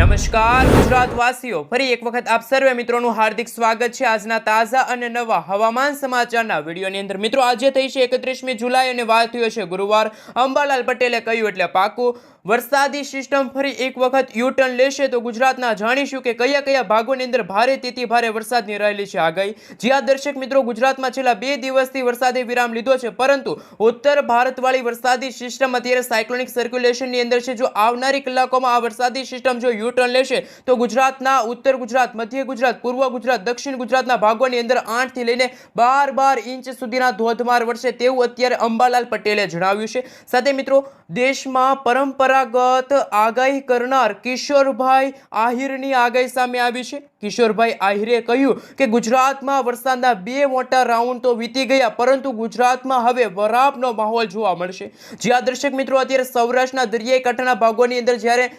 નમસ્કાર ગુજરાત વાસીઓ ફરી એક વખત આપ સર્વે મિત્રોનું હાર્દિક સ્વાગત છે. આજના તાજા અને નવા હવામાન સમાચારના વિડીયોની અંદર મિત્રો, આજે થઈ છે એકત્રીસમી જુલાઈ અને વાત થયો છે ગુરુવાર. અંબાલાલ પટેલે કહ્યું એટલે પાકું વરસાદી સિસ્ટમ ફરી એક વખત યુટર્ન લેશે તો ગુજરાતના જાણીશું કે કયા કયા ભાગોની અંદર ભારે તેથી ભારે વરસાદની રહેલી છે આગાહી. જ્યાં દર્શક મિત્રો, ગુજરાતમાં છેલ્લા બે દિવસથી વરસાદે વિરામ લીધો છે, પરંતુ ઉત્તર ભારતવાળી વરસાદી સિસ્ટમ અત્યારે સાયક્લોનિક સર્ક્યુલેશનની અંદર છે. જો આવનારી કલાકોમાં આ વરસાદી સિસ્ટમ જો યુટર્ન લેશે, તો ગુજરાતના ઉત્તર ગુજરાત, મધ્ય ગુજરાત, પૂર્વ ગુજરાત, દક્ષિણ ગુજરાતના ભાગોની અંદર આઠથી લઈને બાર બાર ઇંચ સુધીના ધોધમાર વરસે તેવું અત્યારે અંબાલાલ પટેલે જણાવ્યું છે. સાથે મિત્રો, દેશમાં પરંપરાગત આગાહી કરનાર કિશોરભાઈ આહિરની આગાહી સામે આવી છે. કિશોરભાઈ આહિરે કહ્યું કે, ગુજરાતમાં વરસાદના બે મોટા રાઉન્ડ તો વીતી ગયા, પરંતુ ગુજરાતમાં હવે વરાપનો માહોલ જોવા મળશે. જ્યાં દર્શક મિત્રો, અત્યારે સૌરાષ્ટ્રના દરિયાઈ કાંઠાના ભાગોની અંદર જ્યારે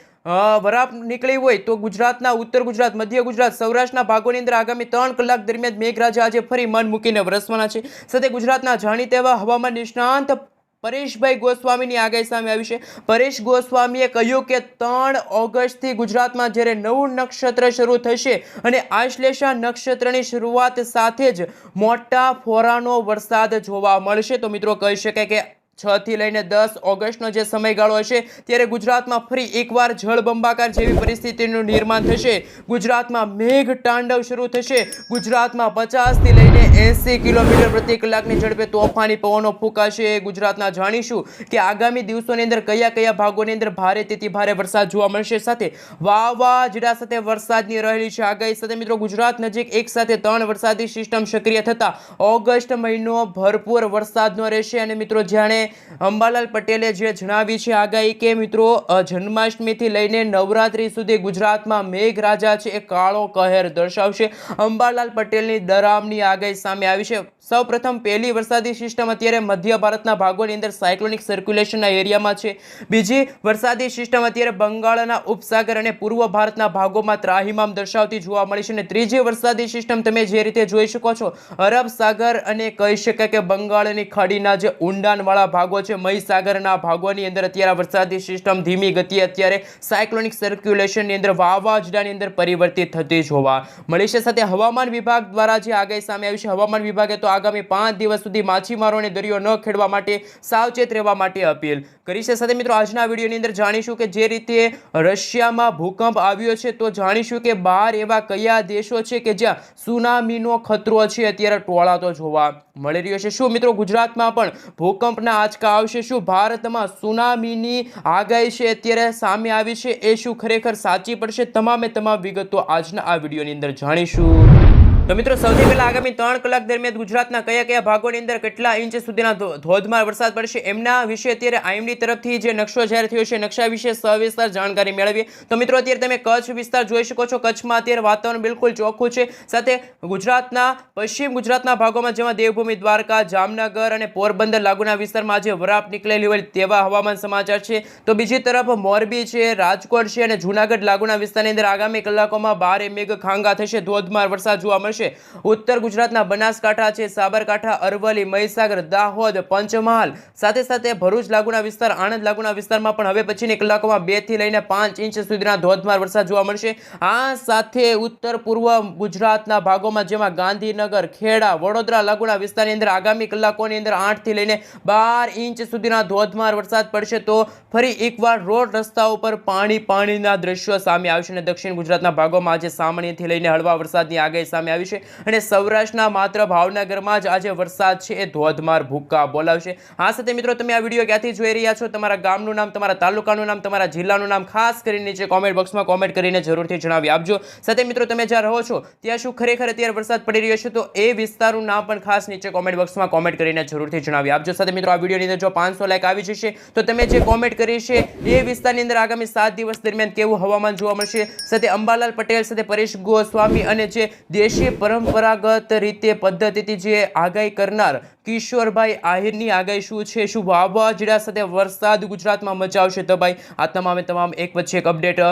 વરાપ નીકળી હોય, તો ગુજરાતના ઉત્તર ગુજરાત, મધ્ય ગુજરાત, સૌરાષ્ટ્રના ભાગોની અંદર આગામી ત્રણ કલાક દરમિયાન મેઘરાજા આજે ફરી મન મૂકીને વરસવાના છે. સાથે ગુજરાતના જાણીતા એવા હવામાન નિષ્ણાંત પરેશભાઈ ગોસ્વામીની આગાહી સામે આવી છે. પરેશ ગોસ્વામીએ કહ્યું કે ત્રણ ઓગસ્ટથી ગુજરાતમાં જ્યારે નવું નક્ષત્ર શરૂ થશે અને આશ્લેષા નક્ષત્રની શરૂઆત સાથે જ મોટા ફોરાનો વરસાદ જોવા મળશે, તો મિત્રો કહી શકાય કે છ થી લઈને દસ ઓગસ્ટનો જે સમયગાળો હશે, ત્યારે ગુજરાતમાં ફરી એકવાર જળબંબાકાર જેવી પરિસ્થિતિનું નિર્માણ થશે. ગુજરાતમાં મેઘ તાંડવ શરૂ થશે. ગુજરાતમાં પચાસથી લઈને એંસી કિલોમીટર પ્રતિ કલાકની ઝડપે તોફાની પવનો ફૂંકાશે. ગુજરાતના જાણીશું કે આગામી દિવસોની અંદર કયા કયા ભાગોની અંદર ભારે તેથી ભારે વરસાદ જોવા મળશે. સાથે વાવાઝોડા સાથે વરસાદની રહેલી છે આગાહી. સાથે મિત્રો, ગુજરાત નજીક એક સાથે ત્રણ વરસાદી સિસ્ટમ સક્રિય થતા ઓગસ્ટ મહિનો ભરપૂર વરસાદનો રહેશે. અને મિત્રો, જાણે અંબાલાલ પટેલે જે જણાવી છે આગાહી કે મિત્રો જન્માષ્ટમીથી લઈને નવરાત્રી સુધી ગુજરાતમાં મેઘરાજા છે એ કાળો કહેર દર્શાવશે. અંબાલાલ પટેલની દરામની આગાહી સામે આવી છે. સૌપ્રથમ પહેલી વરસાદી સિસ્ટમ અત્યારે મધ્ય ભારતના ભાગોની અંદર સાયક્લોનિક સર્ક્યુલેશનના એરિયામાં છે. બીજી વરસાદી સિસ્ટમ અત્યારે બંગાળના ઉપસાગર અને પૂર્વ ભારતના ભાગોમાં ત્રાહિમામ દર્શાવતી જોવા મળી છે. અને ત્રીજી વરસાદી સિસ્ટમ તમે જે રીતે જોઈ શકો છો, અરબ સાગર અને કહી શકાય કે બંગાળની ખાડીના જે ઊંડાણવાળા ભાગો છે, મહીસાગરના ભાગોની અંદર અત્યારે વરસાદી સિસ્ટમ ધીમી ગતિએ અત્યારે સાયક્લોનિક સર્ક્યુલેશનની અંદર વાવાઝોડાની અંદર પરિવર્તિત થતી જોવા મળી છે. સાથે હવામાન વિભાગ દ્વારા જે આગાહી સામે આવી છે, હવામાન વિભાગે તો આગામી પાંચ દિવસ સુધી માછીમારોને દરિયો ન ખેડવા માટે સાવચેત રહેવા માટે અપીલ કરી છે. સાથે મિત્રો, આજના વિડીયોની અંદર જાણીશું કે જે રીતે રશિયામાં ભૂકંપ આવ્યો છે તો જાણીશું કે બાર એવા કયા દેશો છે કે જ્યાં સુનામીનો ખતરો છે અત્યારે ટોળાતો જોવા મળી રહ્યો છે. શું મિત્રો, ગુજરાતમાં પણ ભૂકંપના આંચકા આવશે? શું ભારતમાં સુનામીની આગાહી છે અત્યારે સામે આવી છે? એ શું ખરેખર સાચી પડશે? તમામે તમામ વિગતો આજના આ વિડીયોની અંદર જાણીશું. તો મિત્રો, સૌથી પહેલા આગામી ત્રણ કલાક દરમિયાન ગુજરાતના કયા કયા ભાગોની અંદર કેટલા ઇંચ સુધીના ધોધમાર વરસાદ પડશે એમના વિશે અત્યારે આઈએમડી તરફથી જે નકશો જાહેર થયો છે, નકશા વિશે સવિસ્તાર જાણકારી મેળવીએ. તો મિત્રો, અત્યારે તમે કચ્છ વિસ્તાર જોઈ શકો છો. કચ્છમાં અત્યારે વાતાવરણ બિલકુલ ચોખ્ખું છે. સાથે ગુજરાતના, પશ્ચિમ ગુજરાતના ભાગોમાં જેમાં દેવભૂમિ, દ્વારકા, જામનગર અને પોરબંદર લાગુના વિસ્તારમાં આજે વરાપ નીકળેલી હોય તેવા હવામાન સમાચાર છે. તો બીજી તરફ મોરબી છે, રાજકોટ છે અને જૂનાગઢ લાગુના વિસ્તારની અંદર આગામી કલાકોમાં ભારે મેઘ ખાંગા થશે. ધોધમાર વરસાદ જોવા મળશે. ઉત્તર ગુજરાતના બનાસકાંઠા છે, સાબરકાંઠા, અરવલ્લી, મહીસાગર, દાહોદ, પંચમહાલ. સાથે સાથે ભરૂચ લાગુના વિસ્તાર, આણંદ લાગુના વિસ્તારમાં પણ હવે પછીની કલાકોમાં બેથી લઈને પાંચ ઇંચ સુધીના ધોધમાર વરસાદ જોવા મળશે. આ સાથે ઉત્તર પૂર્વ ગુજરાતના ભાગોમાં જેમાં ગાંધીનગર, ખેડા, વડોદરા લાગુના વિસ્તારની અંદર આગામી કલાકોની અંદર આઠથી લઈને બાર ઇંચ સુધીના ધોધમાર વરસાદ પડશે તો ફરી એકવાર રોડ રસ્તા ઉપર પાણી પાણીના દ્રશ્યો સામે આવશે અને દક્ષિણ ગુજરાતના ભાગોમાં આજે સામાન્યથી લઈને હળવા વરસાદની આગાહી સામે આવી છે. અને સૌરાષ્ટ્રના માત્ર ભાવનગરમાં જ આજે વરસાદ છે એ ધોધમાર ભૂક્કા બોલાવશે. આ સાથે મિત્રો, તમે આ વીડિયો ક્યાંથી જોઈ રહ્યા છો? તમારા ગામનું નામ, તમારા તાલુકાનું નામ, તમારા જિલ્લાનું નામ ખાસ કરીને નીચે કોમેન્ટ બોક્સમાં કોમેન્ટ કરીને જરૂરથી જણાવી આપજો. સાથે મિત્રો, તમે જ્યાં રહો છો, ત્યાં શું ખરેખર અત્યારે વરસાદ પડી રહ્યો છે? તો એ વિસ્તારનું નામ પણ ખાસ નીચે કોમેન્ટ બોક્સમાં કોમેન્ટ કરીને જરૂરથી જણાવી આપજો. સાથે મિત્રો, આ વિડીયોની અંદર જો પાંચસો લાઈક આવી જશે, તો તમે જે કોમેન્ટ કરી છે, એ વિસ્તારની અંદર આગામી સાત દિવસ દરમિયાન કેવું હવામાન જોવા મળશે? સાથે અંબાલાલ પટેલ, સાથે પરેશ ગોસ્વામી અને જે દેશી પરંપરાગત રીતે પદ્ધતિથી જે આગાહી કરનાર કિશોરભાઈ આહિરની આગાહી શું છે? શું વાવાઝોડા સાથે વરસાદ ગુજરાતમાં મચાવશે? તો ભાઈ, આ તમામે તમામ એક પછી એક અપડેટ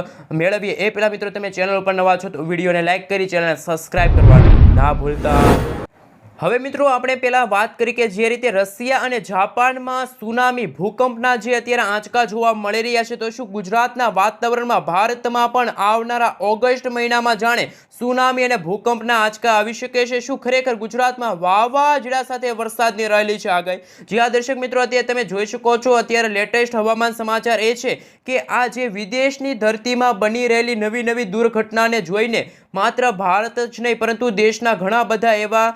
મેળવીએ. એ પહેલાં મિત્રો, તમે ચેનલ ઉપર નવા છો તો વિડીયોને લાઇક કરી, ચેનલને સબસ્ક્રાઈબ કરવાનું ના ભૂલતા. હવે મિત્રો, આપણે પહેલાં વાત કરી કે જે રીતે રશિયા અને જાપાનમાં સુનામી ભૂકંપના જે અત્યારે આંચકા જોવા મળી રહ્યા છે, તો શું ગુજરાતના વાતાવરણમાં ભારતમાં પણ આવનારા ઓગસ્ટ મહિનામાં જાણે સુનામી અને ભૂકંપના આંચકા આવી શકે છે? શું ખરેખર ગુજરાતમાં વાવાઝોડા સાથે વરસાદની રહેલી છે આગાહી? જી આ દર્શક મિત્રો, અત્યારે તમે જોઈ શકો છો, અત્યારે લેટેસ્ટ હવામાન સમાચાર એ છે કે આ જે વિદેશની ધરતીમાં બની રહેલી નવી નવી દુર્ઘટનાને જોઈને માત્ર ભારત જ નહીં, પરંતુ દેશના ઘણા બધા એવા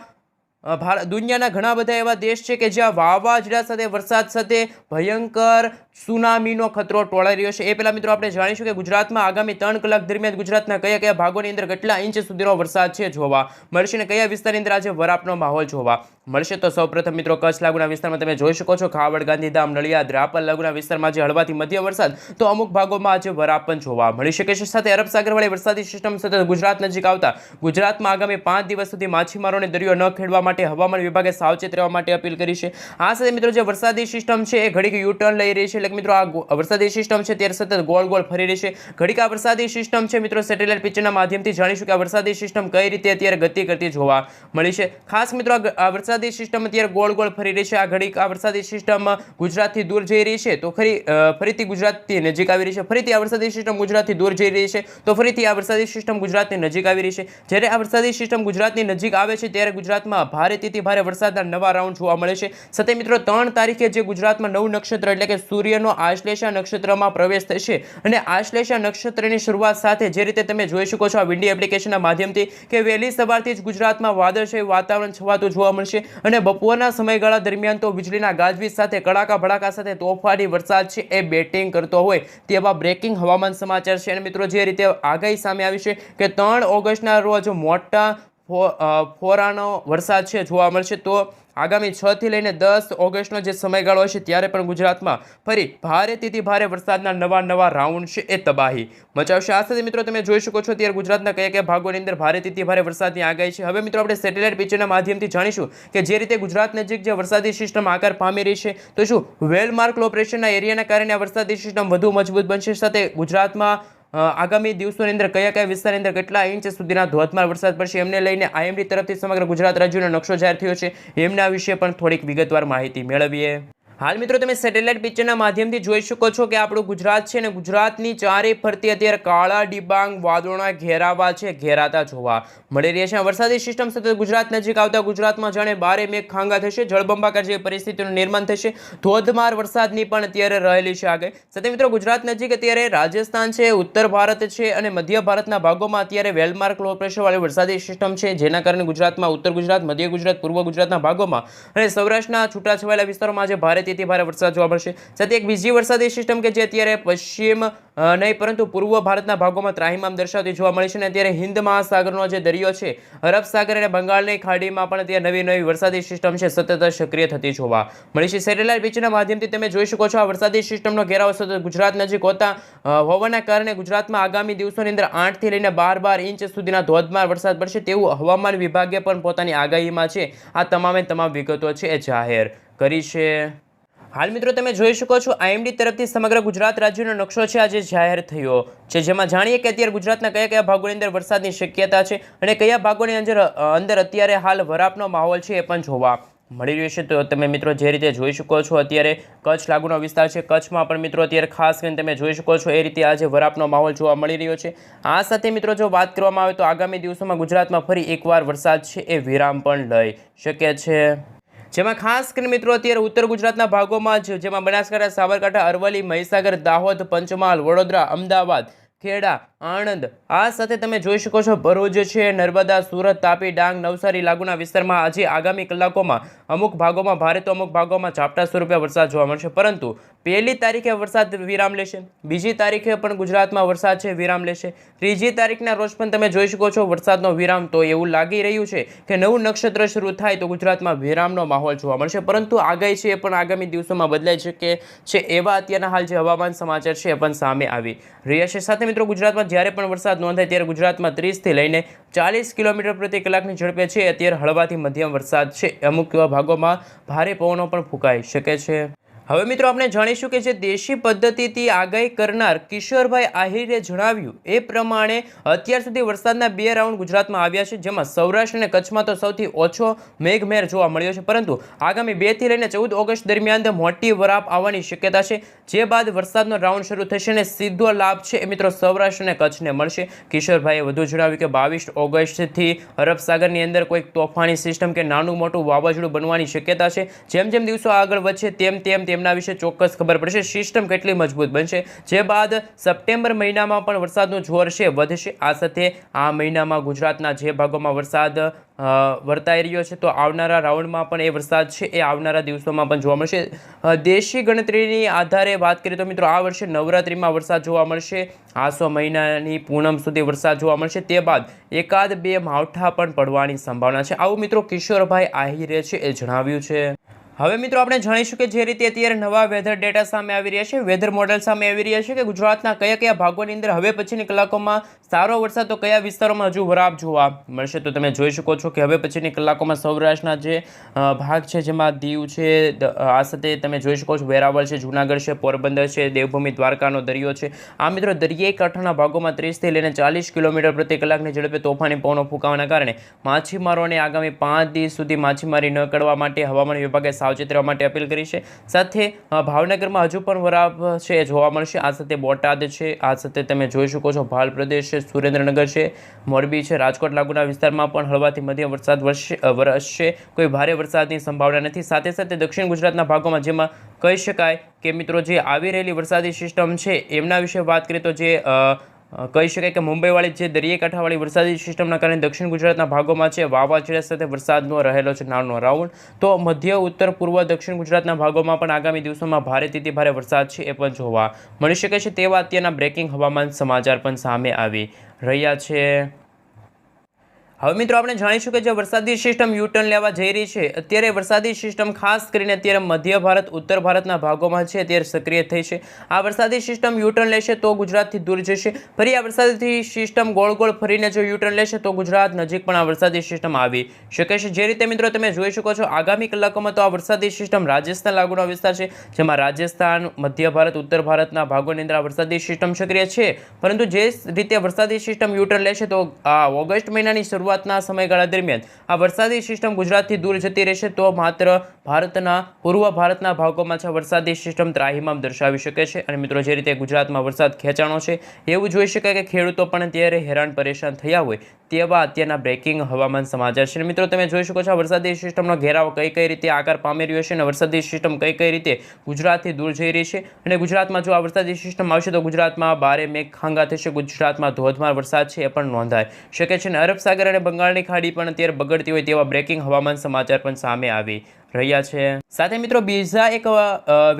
ભારત દુનિયાના ઘણા બધા એવા દેશ છે કે જ્યાં વાવાઝોડા સાથે વરસાદ સાથે ભયંકર સુનામીનો ખતરો ટોળાઈ રહ્યો છે. એ પહેલા મિત્રો આપણે જાણીશું કે ગુજરાતમાં આગામી ત્રણ કલાક દરમિયાન ગુજરાતના કયા કયા ભાગોની અંદર કેટલા ઇંચ સુધીનો વરસાદ છે જોવા મળશે ને કયા વિસ્તારની અંદર આજે વરાપનો માહોલ જોવા મળશે. તો સૌપ્રથમ મિત્રો કચ્છ લાગુના વિસ્તારમાં તમે જોઈ શકો છો ખાવડ ગાંધીધામ નળિયાદ રાપર લાગુના વિસ્તારમાં જે હળવાથી મધ્ય વરસાદ તો અમુક ભાગોમાં આજે વરાપ પણ જોવા મળી શકે છે. સાથે અરબ સાગરવાળી વરસાદી સિસ્ટમ સતત ગુજરાત નજીક આવતા ગુજરાતમાં આગામી પાંચ દિવસ સુધી માછીમારોને દરિયો ન ખેડવા હવામાન વિભાગે સાવચેત રહેવા માટે અપીલ કરી છે. આ સાથે મિત્રો જે વરસાદી સિસ્ટમ છે એ ઘડીક યુટર્ન લઈ રહી છે. એટલે મિત્રો આ વરસાદી સિસ્ટમ છે ત્યારે સતત ગોળ ગોળ ફરી રહી છે. ઘડીક આ વરસાદી સિસ્ટમ છે મિત્રો સેટેલાઇટ પિક્ચરના માધ્યમથી જાણીશું કે આ વરસાદી સિસ્ટમ કઈ રીતે અત્યારે ગતિ કરતી જોવા મળી છે. ખાસ મિત્રો આ વરસાદી સિસ્ટમ અત્યારે ગોળ ગોળ ફરી રહી છે. આ ઘડીક આ વરસાદી સિસ્ટમ ગુજરાતથી દૂર જઈ રહી છે. તો ખરી ફરીથી ગુજરાતથી નજીક આવી રહી છે. ફરીથી આ વરસાદી સિસ્ટમ ગુજરાતથી દૂર જઈ રહી છે. તો ફરીથી આ વરસાદી સિસ્ટમ ગુજરાતની નજીક આવી રહી છે. જ્યારે આ વરસાદી સિસ્ટમ ગુજરાતની નજીક આવે છે ત્યારે ગુજરાતમાં ભારેથી ભારે વરસાદના નવા રાઉન્ડ જોવા મળે છે. સાથે મિત્રો, ત્રણ તારીખે જે ગુજરાતમાં નવું નક્ષત્ર એટલે કે સૂર્યનો આશ્લેષા નક્ષત્રમાં પ્રવેશ થશે અને આશ્લેષા નક્ષત્રની શરૂઆત સાથે જે રીતે તમે જોઈ શકો છો આ વિન્ડી એપ્લિકેશનના માધ્યમથી કે વહેલી સવારથી જ ગુજરાતમાં વાદળછાયું વાતાવરણ છવાતું જોવા મળશે અને બપોરના સમયગાળા દરમિયાન તો વીજળીના ગાજવીજ સાથે, કડાકા ભડાકા સાથે તોફાની વરસાદ છે એ બેટિંગ કરતો હોય તેવા બ્રેકિંગ હવામાન સમાચાર છે. અને મિત્રો, જે રીતે આગાહી સામે આવી છે કે ત્રણ ઓગસ્ટના રોજ મોટા ફોરાનો વરસાદ છે જોવા મળશે. તો આગામી છ થી લઈને દસ ઓગસ્ટનો જે સમયગાળો હશે ત્યારે પણ ગુજરાતમાં ફરી ભારેથી ભારે વરસાદના નવા નવા રાઉન્ડ છે એ તબાહી મચાવશે. આ સાથે મિત્રો તમે જોઈ શકો છો ત્યારે ગુજરાતના કયા કયા ભાગોની અંદર ભારેથી ભારે વરસાદની આગાહી છે. હવે મિત્રો આપણે સેટેલાઇટ પિક્ચરના માધ્યમથી જાણીશું કે જે રીતે ગુજરાત નજીક જે વરસાદી સિસ્ટમ આકાર પામી રહી છે, તો શું વેલમાર્ક લો પ્રેશરના એરિયાના કારણે આ વરસાદી સિસ્ટમ વધુ મજબૂત બનશે? સાથે ગુજરાતમાં આગામી દિવસોની અંદર કયા કયા વિસ્તારની અંદર કેટલા ઇંચ સુધીના ધોધમાર વરસાદ પડશે એમને લઈને આઈએમડી તરફથી સમગ્ર ગુજરાત રાજ્યનો નકશો જાહેર થયો છે. એમના વિશે પણ થોડીક વિગતવાર માહિતી મેળવીએ. હાલ મિત્રો તમે સેટેલાઇટ પિક્ચરના માધ્યમથી જોઈ શકો છો કે આપણું ગુજરાત છે અને ગુજરાતની ચારે ફરતી અત્યારે કાળા, ડિબાંગ, વાદળોના ઘેરાવા છે, ઘેરાતા જોવા મળી રહ્યા છે. વરસાદી સિસ્ટમ સતત ગુજરાત નજીક આવતા ગુજરાતમાં જાણે બારે મેઘ ખાંગા થશે, જળબંબાકાર જેવી પરિસ્થિતિનું નિર્માણ થશે. ધોધમાર વરસાદની પણ અત્યારે રહેલી છે આગળ સાથે મિત્રો ગુજરાત નજીક અત્યારે રાજસ્થાન છે, ઉત્તર ભારત છે અને મધ્ય ભારતના ભાગોમાં અત્યારે વેલમાર્ક લો પ્રેશરવાળી વરસાદી સિસ્ટમ છે. જેના કારણે ગુજરાતમાં ઉત્તર ગુજરાત, મધ્ય ગુજરાત, પૂર્વ ગુજરાતના ભાગોમાં અને સૌરાષ્ટ્રના છૂટાછવાયેલા વિસ્તારોમાં આજે ભારેથી ભારે વરસાદ જોવા મળશે. સાથે એક બીજી વરસાદી સિસ્ટમ કે જે અત્યારે પશ્ચિમ નહીં, પરંતુ પૂર્વ ભારતના ભાગોમાં ત્રાહિમામ દર્શાવતી જોવા મળે છે અને અત્યારે હિન્દ મહાસાગરનો જે દરિયો છે, અરબ સાગર અને બંગાળની ખાડીમાં પણ અત્યારે નવી નવી વરસાદી સિસ્ટમ છે, સતત સક્રિય થતી જોવા મળી છે. સેટેલાઇટ પિક્ચરના માધ્યમથી તમે જોઈ શકો છો આ વરસાદી સિસ્ટમનો ઘેરાવ સતત ગુજરાત નજીક હોતા હોવાના કારણે ગુજરાતમાં આગામી દિવસોની અંદર આઠથી લઈને બાર બાર ઇંચ સુધીના ધોધમાર વરસાદ પડશે. તેવું હવામાન વિભાગે પણ પોતાની આગાહીમાં છે. આ તમામે તમામ વિગતો છે જાહેર કરી છે. હાલ મિત્રો તમે જોઈ શકો છો આઈએમડી તરફથી સમગ્ર ગુજરાત રાજ્યનો નકશો છે, આજે જાહેર થયો છે, જેમાં જાણીએ કે અત્યારે ગુજરાતના કયા કયા ભાગોની અંદર વરસાદની શક્યતા છે અને કયા ભાગોની અંદર અંદર અત્યારે હાલ વરાપનો માહોલ છે એ પણ જોવા મળી રહ્યો છે. તો તમે મિત્રો જે રીતે જોઈ શકો છો, અત્યારે કચ્છ લાગુનો વિસ્તાર છે, કચ્છમાં પણ મિત્રો અત્યારે ખાસ કરીને તમે જોઈ શકો છો, એ રીતે આજે વરાપનો માહોલ જોવા મળી રહ્યો છે. આ સાથે મિત્રો જો વાત કરવામાં આવે તો આગામી દિવસોમાં ગુજરાતમાં ફરી એકવાર વરસાદ છે એ વિરામ પણ લઈ શકે છે. જેમાં ખાસ કરીને મિત્રો અત્યારે ઉત્તર ગુજરાતના ભાગોમાં જ, જેમાં બનાસકાંઠા, સાબરકાંઠા, અરવલ્લી, મહીસાગર, દાહોદ, પંચમહાલ, વડોદરા, અમદાવાદ ખેડા, આણંદ. આ સાથે તમે જોઈ શકો છો, ભરૂચ છે, નર્મદા, સુરત, તાપી, ડાંગ, નવસારી લાગુના વિસ્તારમાં આજે આગામી કલાકોમાં અમુક ભાગોમાં ભારે તો અમુક ભાગોમાં ઝાપટા સ્વરૂપે વરસાદ જોવા મળશે. પરંતુ પહેલી તારીખે વરસાદ વિરામ લેશે, બીજી તારીખે પણ ગુજરાતમાં વરસાદ છે, વિરામ લેશે. ત્રીજી તારીખના રોજ પણ તમે જોઈ શકો છો, વરસાદનો વિરામ તો એવું લાગી રહ્યું છે કે નવું નક્ષત્ર શરૂ થાય તો ગુજરાતમાં વિરામનો માહોલ જોવા મળશે. પરંતુ આગાહી છે એ પણ આગામી દિવસોમાં બદલાઈ શકે છે એવા અત્યારના હાલ જે હવામાન સમાચાર છે એ પણ સામે આવી રહ્યા છે. સાથે મિત્રો, ગુજરાતમાં જ્યારે પણ વરસાદ નોંધાય ત્યારે ગુજરાતમાં ત્રીસથી લઈને ચાલીસ કિલોમીટર પ્રતિ કલાકની ઝડપે છે. અત્યારે હળવાથી મધ્યમ વરસાદ છે. અમુક એવા ભાગોમાં ભારે પવનો પણ ફૂંકાઈ શકે છે. હવે મિત્રો આપણે જાણીશું કે જે દેશી પદ્ધતિથી આગાહી કરનાર કિશોરભાઈ આહિરે જણાવ્યું, એ પ્રમાણે અત્યાર સુધી વરસાદના બે રાઉન્ડ ગુજરાતમાં આવ્યા છે, જેમાં સૌરાષ્ટ્ર અને કચ્છમાં તો સૌથી ઓછો મેઘમેર જોવા મળ્યો છે. પરંતુ આગામી બેથી લઈને ચૌદ ઓગસ્ટ દરમિયાન મોટી વરાપ આવવાની શક્યતા છે. જે બાદ વરસાદનો રાઉન્ડ શરૂ થશે અને સીધો લાભ છે એ મિત્રો સૌરાષ્ટ્ર અને કચ્છને મળશે. કિશોરભાઈએ વધુ જણાવ્યું કે બાવીસ ઓગસ્ટથી અરબસાગરની અંદર કોઈક તોફાની સિસ્ટમ કે નાનું મોટું વાવાઝોડું બનવાની શક્યતા છે. જેમ જેમ દિવસો આગળ વધશે, તેમ તેમ તેમના વિશે ચોક્કસ ખબર પડશે. સિસ્ટમ કેટલી મજબૂત બનશે? જે બાદ સપ્ટેમ્બર મહિનામાં પણ વરસાદનું જોર છે, વધશે. આ સાથે આ મહિનામાં ગુજરાતના જે ભાગોમાં વરસાદ વર્તાઈ રહ્યો છે, તો આવનારા રાઉન્ડમાં પણ એ વરસાદ છે, એ આવનારા દિવસોમાં પણ જોવા મળશે. દેશી ગણતરીની આધારે વાત કરીએ તો મિત્રો, આ વર્ષે નવરાત્રિમાં વરસાદ જોવા મળશે. આસો મહિનાની પૂનમ સુધી વરસાદ જોવા મળશે. તે બાદ એકાદ બે માવઠા પણ પડવાની સંભાવના છે. આવું મિત્રો કિશોરભાઈ આહિરે છે, એ જણાવ્યું છે. હવે મિત્રો આપણે જાણીશું કે જે રીતે અત્યારે નવા વેધર ડેટા સામે આવી રહ્યા છે. વેધર મોડેલ સામે આવી રહ્યા છે કે ગુજરાતના કયા કયા ભાગોની અંદર હવે પછીની કલાકોમાં સારો વરસાદ તો કયા વિસ્તારોમાં હજુ વરાપ જોવા મળશે તો તમે જોઈ શકો છો કે હવે પછીની કલાકોમાં સૌરાષ્ટ્રના જે ભાગ છે જેમાં દીવ છે આ સાથે તમે જોઈ શકો છો વેરાવળ છે, જુનાગઢ છે, પોરબંદર છે, દેવભૂમિ, દ્વારકાનો દરિયો છે. આ મિત્રો દરિયાઈ કાંઠાના ભાગોમાં ત્રીસથી લઈને ચાલીસ કિલોમીટર પ્રતિ કલાકની ઝડપે તોફાની પવનો ફૂંકાવાના કારણે માછીમારોને આગામી પાંચ દિવસ સુધી માછીમારી ન કરવા માટે હવામાન વિભાગે સાવચેત રહેવા માટે અપીલ કરી છે. સાથે ભાવનગરમાં હજુ પણ વરાપ છે, જોવા મળશે. આ સાથે બોટાદ છે, આ સાથે તમે જોઈ શકો છો, ભાલ પ્રદેશ છે, સુરેન્દ્રનગર છે, મોરબી છે, રાજકોટ લાગુના વિસ્તારમાં પણ હળવાથી મધ્યમ વરસાદ વરસશે કોઈ ભારે વરસાદની સંભાવના નથી. સાથે સાથે દક્ષિણ ગુજરાતના ભાગોમાં જેમાં કહી શકાય કે મિત્રો, જે આવી રહેલી વરસાદી સિસ્ટમ છે, એમના વિશે વાત કરીએ તો જે કહી શકાય કે મુંબઈવાળી જે દરિયાઈ કાંઠાવાળી વરસાદી સિસ્ટમના કારણે દક્ષિણ ગુજરાતના ભાગોમાં છે વાવાઝોડા સાથે વરસાદનો રહેલો છે નાનો રાઉન્ડ. તો મધ્ય, ઉત્તર, પૂર્વ, દક્ષિણ ગુજરાતના ભાગોમાં પણ આગામી દિવસોમાં ભારેથી ભારે વરસાદ છે એ પણ જોવા મળી શકે છે તેવા અત્યારના બ્રેકિંગ હવામાન સમાચાર પણ સામે આવી રહ્યા છે. હવે મિત્રો, આપણે જાણીશું કે જે વરસાદી સિસ્ટમ યુટર્ન લેવા જઈ રહી છે, અત્યારે વરસાદી સિસ્ટમ ખાસ કરીને અત્યારે મધ્ય ભારત, ઉત્તર ભારતના ભાગોમાં છે, અત્યારે સક્રિય થઈ છે. આ વરસાદી સિસ્ટમ યુટર્ન લેશે તો ગુજરાતથી દૂર જશે. ફરી આ વરસાદી સિસ્ટમ ગોળ ગોળ ફરીને જો યુટર્ન લેશે તો ગુજરાત નજીક પણ આ વરસાદી સિસ્ટમ આવી શકે છે. જે રીતે મિત્રો, તમે જોઈ શકો છો, આગામી કલાકોમાં તો આ વરસાદી સિસ્ટમ રાજસ્થાન લાગુનો વિસ્તાર છે, જેમાં રાજસ્થાન, મધ્ય ભારત, ઉત્તર ભારતના ભાગોની અંદર આ વરસાદી સિસ્ટમ સક્રિય છે. પરંતુ જે રીતે વરસાદી સિસ્ટમ યુટર્ન લેશે તો આ ઓગસ્ટ મહિનાની શરૂઆતના સમયગાળા દરમિયાન આ વરસાદી સિસ્ટમ ગુજરાતથી દૂર જતી રહેશે, તો માત્ર ભારતના, પૂર્વ ભારતના ભાગોમાં છે વરસાદી સિસ્ટમ ત્રાહીમામ દર્શાવી શકે છે. અને મિત્રો, જે રીતે ગુજરાતમાં વરસાદ ખેંચાણો છે, એવું જોઈ શકાય કે ખેડૂતો પણ ત્યારે હેરાન પરેશાન થયા હોય તેવા અત્યારના બ્રેકિંગ હવામાન સમાચાર છે. મિત્રો, તમે જોઈ શકો છો વરસાદી સિસ્ટમનો ઘેરાવ કઈ કઈ રીતે આકાર પામી રહ્યો છે અને વરસાદી સિસ્ટમ કઈ કઈ રીતે ગુજરાતથી દૂર જઈ રહી છે. અને ગુજરાતમાં જો આ વરસાદી સિસ્ટમ આવશે, તો ગુજરાતમાં ભારે મેઘ ખાંગા થશે, ગુજરાતમાં ધોધમાર વરસાદ છે, એ પણ નોંધાય શકે છે. અને અરબ સાગર અને બંગાળની ખાડી પણ અત્યારે બગડતી હોય તેવા બ્રેકિંગ હવામાન સમાચાર પણ સામે આવી. રહ્યા છે. સાથે મિત્રો, બીજા એક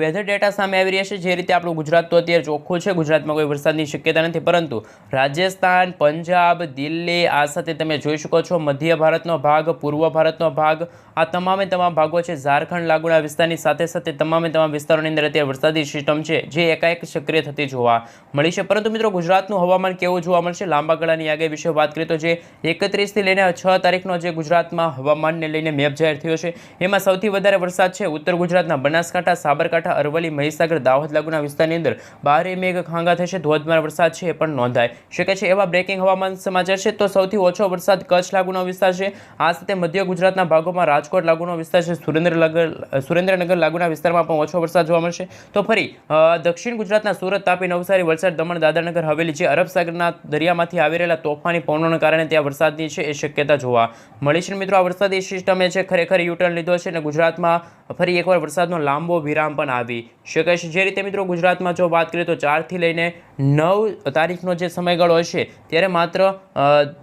વેધર ડેટા સામે આવી રહ્યા છે. જે રીતે આપણું ગુજરાત તો અત્યારે ચોખ્ખું છે. ગુજરાતમાં કોઈ વરસાદની શક્યતા નથી. પરંતુ રાજસ્થાન, પંજાબ, દિલ્હી, આ સાથે તમે જોઈ શકો છો. મધ્ય ભારતનો ભાગ, પૂર્વ ભારતનો ભાગ, આ તમામે તમામ ભાગો છે. ઝારખંડ, લાગુના વિસ્તારની સાથે સાથે તમામે તમામ વિસ્તારોની અંદર અત્યારે વરસાદી સિસ્ટમ છે, જે એકાએક સક્રિય થતી જોવા મળી છે. પરંતુ મિત્રો, ગુજરાતનું હવામાન કેવું જોવા મળશે? લાંબા ગાળાની આગે વિશે વાત કરીએ તો જે એકત્રીસથી લઈને છ તારીખનો જે ગુજરાતમાં હવામાનને લઈને મેપ જાહેર થયો છે, એમાં સૌથી વધારે વરસાદ છે ઉત્તર ગુજરાતના બનાસકાંઠા, સાબરકાંઠા, અરવલ્લી, મહીસાગર, દાહોદ લાગુના વિસ્તારની અંદર ભારે મેઘ ખાંગા થશે, ધોધમાર વરસાદ છે એ પણ નોંધાય. શકે છે એવા બ્રેકિંગ હવામાન સમાચાર છે? તો સૌથી ઓછો વરસાદ કચ્છ લાગુનો વિસ્તાર છે. આ સાથે મધ્ય ગુજરાતના ભાગોમાં રાજકોટ લાગુનો વિસ્તાર છે. સુરેન્દ્રનગર સુરેન્દ્રનગર લાગુના વિસ્તારમાં પણ ઓછો વરસાદ જોવા મળશે. તો ફરી દક્ષિણ ગુજરાતના સુરત તાપી, નવસારી, વલસાડ, દમણ, દાદરાનગર, હવેલી જે અરબ સાગરના દરિયામાંથી આવી રહેલા તોફાની પવનોના કારણે ત્યાં વરસાદની છે એ શક્યતા જોવા મળી છે. મિત્રો, આ વરસાદી સિસ્ટમે છે, ખરેખર યુટર્ન લીધો છે અને ગુજરાતમાં ફરી એકવાર વરસાદનો લાંબો વિરામ પણ આવી શકે છે. જે રીતે મિત્રો ગુજરાતમાં જો વાત કરીએ તો ચારથી લઈને નવ તારીખનો જે સમયગાળો હશે, ત્યારે માત્ર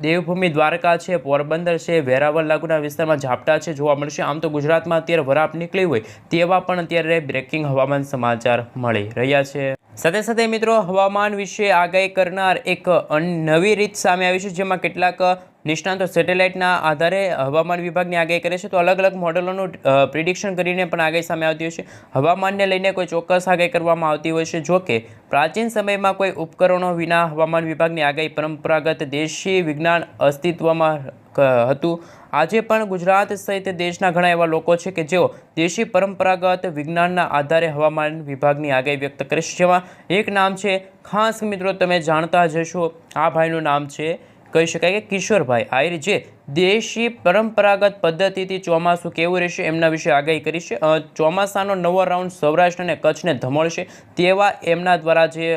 દેવભૂમિ દ્વારકા છે, પોરબંદર છે, વેરાવળ લાગુના વિસ્તારમાં ઝાપટા છે જોવા મળશે. આમ તો ગુજરાતમાં અત્યારે વરાપ નીકળી હોય તેવા પણ અત્યારે બ્રેકિંગ હવામાન સમાચાર મળી રહ્યા છે. સાથે સાથે મિત્રો હવામાન વિશે આગાહી કરનાર એક નવી રીત સામે આવી છે, જેમાં કેટલાક નિષ્ણાંતો સેટેલાઇટના આધારે હવામાન વિભાગની આગાહી કરે છે. તો અલગ અલગ મોડેલોનું પ્રિડિક્શન કરી કરીને પણ આગાહી સામે આવતી હોય છે. હવામાનને લઈને કોઈ ચોક્કસ આગાહી કરવામાં આવતી હોય છે. જો કે, પ્રાચીન સમયમાં કોઈ ઉપકરણો વિના હવામાન વિભાગની આગાહી પરંપરાગત દેશી વિજ્ઞાન અસ્તિત્વમાં હતું. આજે પણ ગુજરાત સહિત દેશના ઘણા એવા લોકો છે કે જેઓ દેશી પરંપરાગત વિજ્ઞાનના આધારે હવામાન વિભાગની આગાહી વ્યક્ત કરે છે. જેમાં એક નામ છે, ખાસ મિત્રો, તમે જાણતા જ હશો. આ ભાઈનું નામ છે, કહી શકાય કે કિશોરભાઈ આહિર જે દેશી પરંપરાગત પદ્ધતિથી ચોમાસું કેવું રહેશે એમના વિશે આગાહી કરી છે ચોમાસાનો નવો રાઉન્ડ સૌરાષ્ટ્ર અને કચ્છને ધમળશે. તેવા એમના દ્વારા જે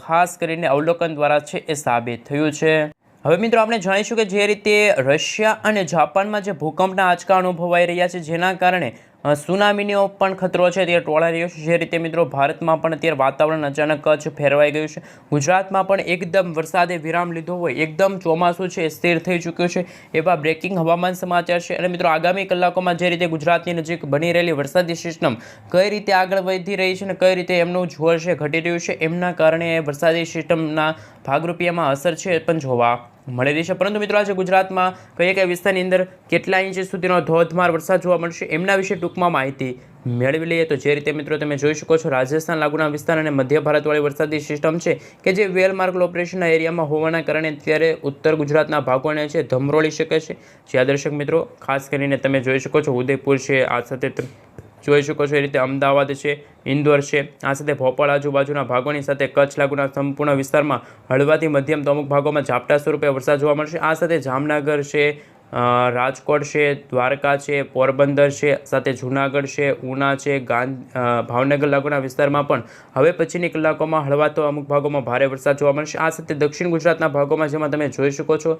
ખાસ કરીને અવલોકન દ્વારા છે એ સાબિત થયું છે. હવે મિત્રો આપણે જાણીશું કે જે રીતે રશિયા અને જાપાનમાં જે ભૂકંપના આંચકા અનુભવાઈ રહ્યા છે, જેના કારણે સુનામીનો પણ ખતરો છે તે ટોળાઈ રહ્યો છે. જે રીતે મિત્રો ભારતમાં પણ અત્યારે વાતાવરણ અચાનક જ ફેરવાઈ ગયું છે. ગુજરાતમાં પણ એકદમ વરસાદે વિરામ લીધો હોય, એકદમ ચોમાસું છે, સ્થિર થઈ ચૂક્યું છે એવા બ્રેકિંગ હવામાન સમાચાર છે. અને મિત્રો આગામી કલાકોમાં જે રીતે ગુજરાતની નજીક બની રહેલી વરસાદી સિસ્ટમ કઈ રીતે આગળ વધી રહી છે અને કઈ રીતે એમનું જોર છે, ઘટી રહ્યું છે, એમના કારણે વરસાદી સિસ્ટમના ભાગરૂપિયામાં અસર છે પણ જોવા મળી રહેશે પરંતુ મિત્રો, આજે ગુજરાતમાં કયા કયા વિસ્તારની અંદર કેટલા ઇંચ સુધીનો ધોધમાર વરસાદ જોવા મળશે એમના વિશે ટૂંકમાં માહિતી મેળવી લઈએ. તો જે રીતે મિત્રો, તમે જોઈ શકો છો, રાજસ્થાન લાગુના વિસ્તાર અને મધ્ય ભારતવાળી વરસાદી સિસ્ટમ છે કે જે વેલમાર્ક ઓપરેશનના એરિયામાં હોવાના કારણે અત્યારે ઉત્તર ગુજરાતના ભાગોને છે ધમરોળી શકે છે. જ્યાં દર્શક મિત્રો, ખાસ કરીને તમે જોઈ શકો છો, ઉદયપુર છે, આ સાથે જોઈ શકો છો એ રીતે અમદાવાદ છે, ઇન્દોર છે, આ સાથે ભોપાલ આજુબાજુના ભાગોની સાથે કચ્છ લાગુના સંપૂર્ણ વિસ્તારમાં હળવાથી મધ્યમ તો અમુક ભાગોમાં ઝાપટા સ્વરૂપે વરસાદ જોવા મળશે. આ સાથે જામનગર છે રાજકોટ છે, દ્વારકા છે, પોરબંદર છે સાથે જૂનાગઢ છે, ઉના છે, ગાંધ ભાવનગર લાગુના વિસ્તારમાં પણ હવે પછીની કલાકોમાં હળવા તો અમુક ભાગોમાં ભારે વરસાદ જોવા મળશે. આ સાથે દક્ષિણ ગુજરાતના ભાગોમાં જેમાં તમે જોઈ શકો છો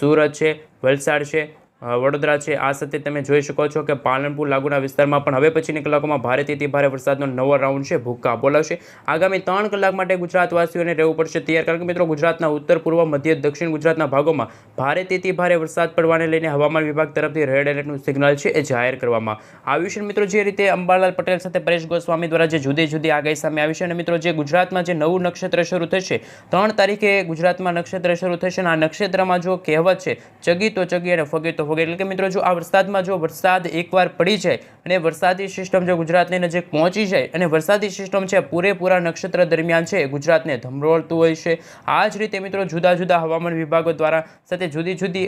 સુરત છે, વલસાડ છે વડોદરા છે, આ સાથે તમે જોઈ શકો છો કે પાલનપુર લાગુના વિસ્તારમાં પણ હવે પછીની કલાકોમાં ભારેથી ભારે વરસાદનો નવો રાઉન્ડ છે, ભૂક્કા બોલાવશે. આગામી ત્રણ કલાક માટે ગુજરાતવાસીઓને રહેવું પડશે તૈયાર. કારણ કે મિત્રો, ગુજરાતના ઉત્તર, પૂર્વ, મધ્ય, દક્ષિણ ગુજરાતના ભાગોમાં ભારેથી ભારે વરસાદ પડવાને લઈને હવામાન વિભાગ તરફથી રેડ એલર્ટનું સિગ્નલ છે એ જાહેર કરવામાં આવ્યું છે. મિત્રો, જે રીતે અંબાલાલ પટેલ સાથે પરેશ ગોસ્વામી દ્વારા જે જુદી જુદી આગાહી સામે આવી છે અને મિત્રો, જે ગુજરાતમાં જે નવું નક્ષત્ર શરૂ થશે, ત્રણ તારીખે ગુજરાતમાં નક્ષત્ર શરૂ થશે અને આ નક્ષત્રમાં જો કહેવત છે, ચગી તો ચગી અને ફગે તો ફગે એટલે કે મિત્રો, જો આ વરસાદમાં જો વરસાદ એકવાર પડી જાય અને વરસાદી સિસ્ટમ જો ગુજરાતની નજીક પહોંચી જાય અને વરસાદી સિસ્ટમ છે પૂરેપૂરા નક્ષત્ર દરમિયાન છે ગુજરાતને ધમરોળતું હોય છે. આ જ રીતે મિત્રો, જુદા જુદા હવામાન વિભાગો દ્વારા સાથે જુદી જુદી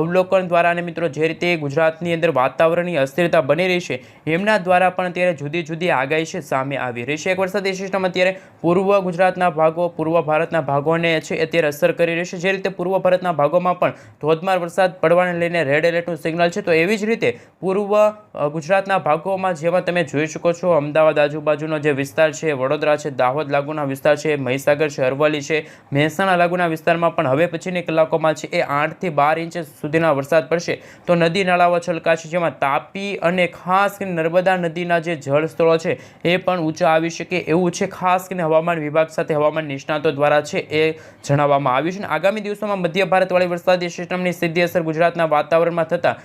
અવલોકન દ્વારા અને મિત્રો, જે રીતે ગુજરાતની અંદર વાતાવરણની અસ્થિરતા બની રહી છે, એમના દ્વારા પણ અત્યારે જુદી જુદી આગાહી છે, સામે આવી રહી છે. એક વરસાદી સિસ્ટમ અત્યારે પૂર્વ ગુજરાતના ભાગો, પૂર્વ ભારતના ભાગોને છે, અત્યારે અસર કરી રહી છે. જે રીતે પૂર્વ ભારતના ભાગોમાં પણ ધોધમાર વરસાદ પડવાને લઈને રેડ એલર્ટનું સિગ્નલ છે. તો એવી જ રીતે પૂર્વ ગુજરાતના ભાગોમાં જેમાં તમે જોઈ શકો છો, અમદાવાદ આજુબાજુનો જે વિસ્તાર છે, વડોદરા છે, દાહોદ લાગુના વિસ્તાર છે, મહીસાગર છે, અરવલ્લી છે, મહેસાણા લાગુના વિસ્તારમાં પણ હવે પછીની કલાકોમાં છે, એ આઠથી બાર ઇંચ સુધીના વરસાદ પડશે. તો નદી નાળાઓ છલકાશે, જેમાં તાપી અને ખાસ કરીને નર્મદા નદીના જે જળ સ્થળો છે, એ પણ ઊંચા આવી શકે એવું છે. ખાસ કરીને હવામાન વિભાગ સાથે હવામાન નિષ્ણાતો દ્વારા છે એ જણાવવામાં આવ્યું છે. આગામી દિવસોમાં મધ્ય ભારતવાળી વરસાદી સિસ્ટમની સીધી અસર ગુજરાતના વાતાવરણમાં થતાં